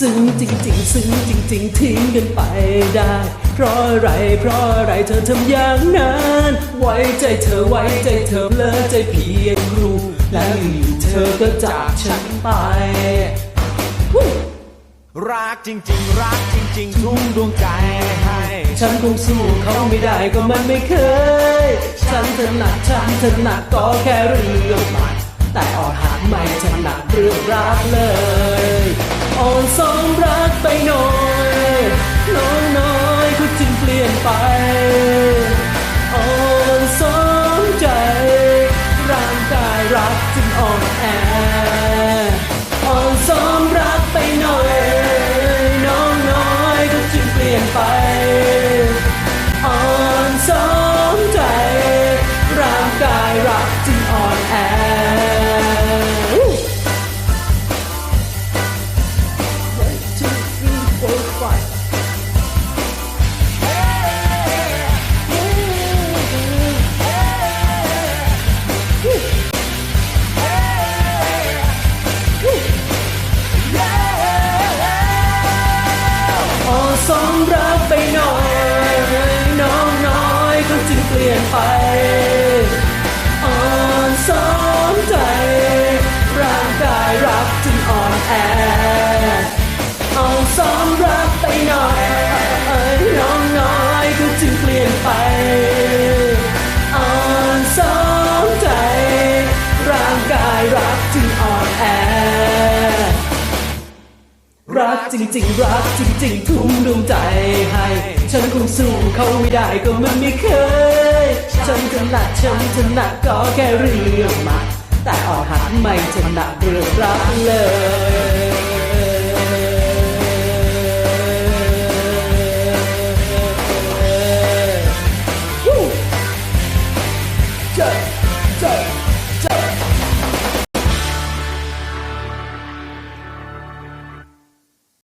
ซึ้งจริงๆซึ้งจริง ๆ ทิ้งกันไปได้ เพราะอะไรเพราะอะไรเธอทำอย่างนั้น ไว้ใจเธอไว้ใจเธอเลอใจเพียงครูแล้วอยู่ๆเธอก็จากฉันไป รักจริง ๆ รักจริง ๆ ทุ่มดวงใจให้ ฉันคงสู้เขาไม่ได้ก็มันไม่เคย ฉันถนัดฉันถนัดก็แค่เรื่องหมัดแต่ออนหักไม่ถนัดเรื่องรักเลย รักจริง ๆ รักจริง ๆ ทุ่มดวงใจให้ ฉันคงสู้เขาไม่ได้ก็มันไม่เคย ฉันถนัดฉันถนัดก็แค่เรื่องมาแต่ออกหักไม่ถนัดเรื่องรักเลย